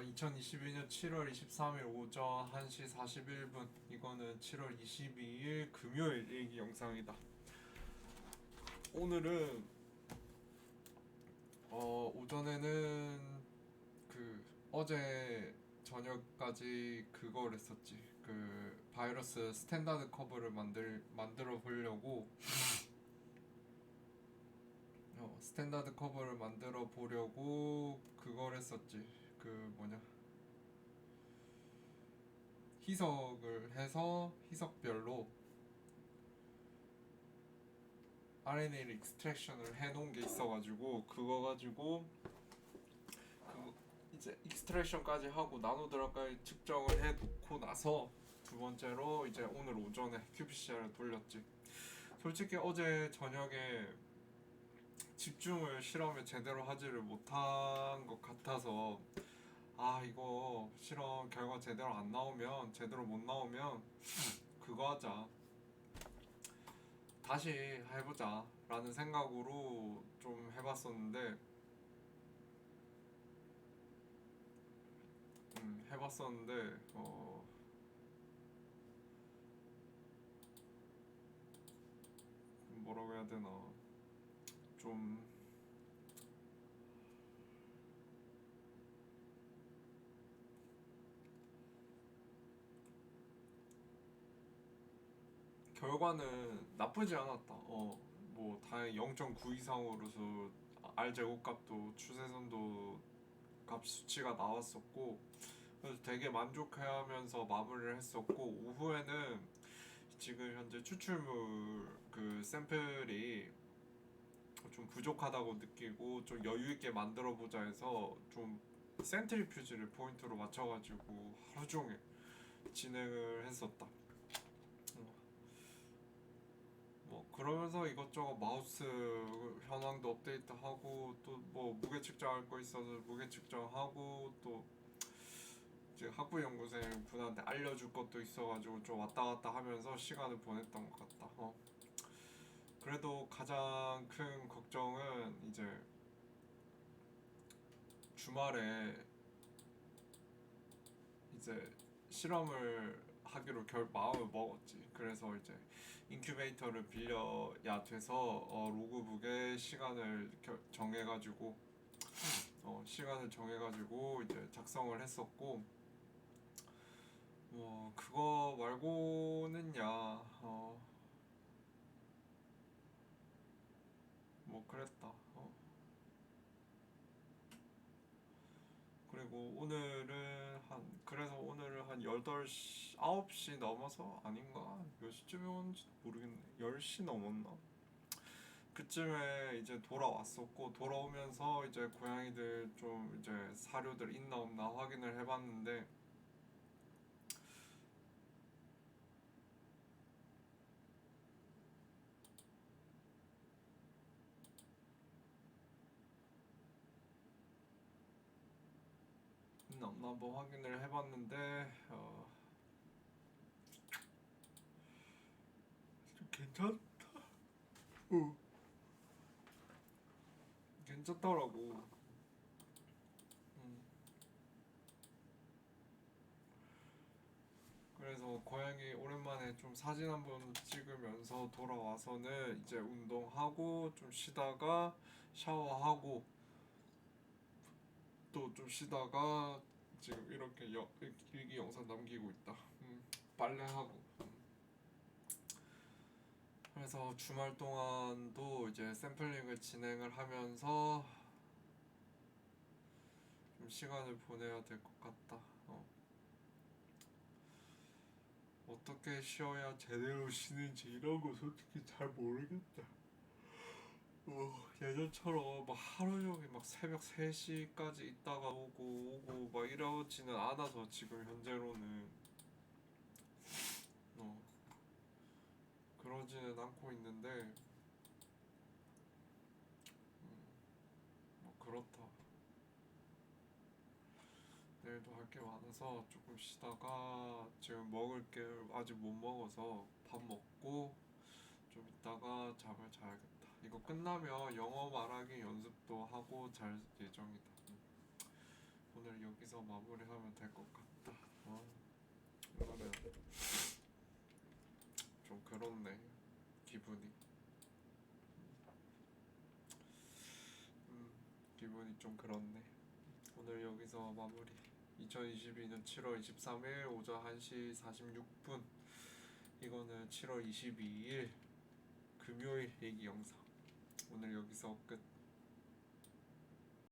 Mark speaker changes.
Speaker 1: 2022년 7월 23일 오전 1시 41분 이거는 7월 22일 금요일 일기 영상이다. 오늘은 어 오전에는 그 어제 저녁까지 그걸 했었지. 그 바이러스 스탠다드 커버를 만들 만들어 보려고 어, 스탠다드 커버를 만들어 보려고 그걸 했었지. 그 뭐냐 희석을 해서 희석별로 RNA 익스트랙션을 해놓은 게 있어가지고 그거 가지고 그 이제 익스트랙션까지 하고 나노드라까지 측정을 해놓고 나서 두 번째로 이제 오늘 오전에 qPCR을 돌렸지. 솔직히 어제 저녁에 집중을 실험에 제대로 하지를 못한 것 같아서 아 이거 실험 결과 제대로 안 나오면 제대로 못 나오면 그거 하자. 다시 해보자. 라는 생각으로 좀 해봤었는데 음 해봤었는데 어 뭐라고 해야 되나. 좀 결과는 나쁘지 않았다. 어, 뭐 다행 0.9 이상으로서 R 제곱값도 추세선도 값 수치가 나왔었고 그래서 되게 만족해하면서 마무리를 했었고 오후에는 지금 현재 추출물 그 샘플이 좀 부족하다고 느끼고 좀 여유 있게 만들어 보자 해서 좀 센트리퓨즈를 포인트로 맞춰가지고 하루 종일 진행을 했었다. 어. 뭐 그러면서 이것저것 마우스 현황도 업데이트하고 또 뭐 무게 측정할 거 있어서 무게 측정하고 또 이제 학부 연구생 분한테 알려줄 것도 있어가지고 좀 왔다 갔다 하면서 시간을 보냈던 것 같다. 어. 그래도 가장 큰 걱정은 이제 주말에 이제 실험을 하기로 결 마음을 먹었지. 그래서 이제 인큐베이터를 빌려야 돼서 어, 로그북에 시간을 결, 정해가지고 어, 시간을 정해가지고 이제 작성을 했었고 뭐 그거 말고는야 어, 뭐 그랬다. 어. 그리고 오늘은 한 그래서 오늘은 한 8시 9시 넘어서 아닌가? 몇 시쯤에 온지 모르겠네. 10시 넘었나? 그쯤에 이제 돌아왔었고 돌아오면서 이제 고양이들 좀 이제 사료들 있나 없나 확인을 해봤는데 한번 확인을 해봤는데 어, 좀 괜찮다. 어. 괜찮더라고. 음. 그래서 고양이 오랜만에 좀 사진 한번 찍으면서 돌아와서는 이제 운동하고 좀 쉬다가 샤워하고 또 좀 쉬다가 지금 이렇게 여, 일기 영상 남기고 있다. 음, 빨래하고. 음. 그래서 주말 동안도 이제 샘플링을 진행을 하면서 좀 시간을 보내야 될 것 같다. 어. 어떻게 쉬어야 제대로 쉬는지 이런 거 솔직히 잘 모르겠다. 어, 예전처럼 막 하루 종일 막 새벽 3시까지 있다가 오고 오고 막 이러지는 않아서 지금 현재로는 어 그러지는 않고 있는데 음, 뭐 그렇다 내일도 할 게 많아서 조금 쉬다가 지금 먹을 게 아직 못 먹어서 밥 먹고 좀 이따가 잠을 자야겠다. 이거 끝나면 영어 말하기 연습도 하고 잘 예정이다. 음. 오늘 여기서 마무리하면 될 것 같다. 어, 오늘은 좀 그렇네 기분이. 음, 기분이 좀 그렇네. 오늘 여기서 마무리. 2022년 7월 23일 오전 1시 46분. 이거는 7월 22일 금요일 얘기 영상. 오늘 여기서 끝.